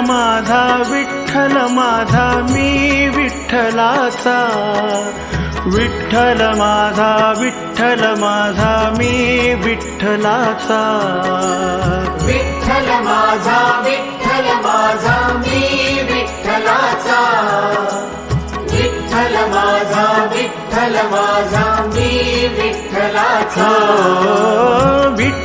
माझा विठ्ठल माझा मी विठ्ठलाचा. विठ्ठल माझा विठ्ठल माझा मी विठ्ठलाचा. विठ्ठल माझा विठ्ठल माझा मी विठ्ठलाचा. विठ्ठल माझा विठ्ठल माझा मी विठ्ठलाचा. हो,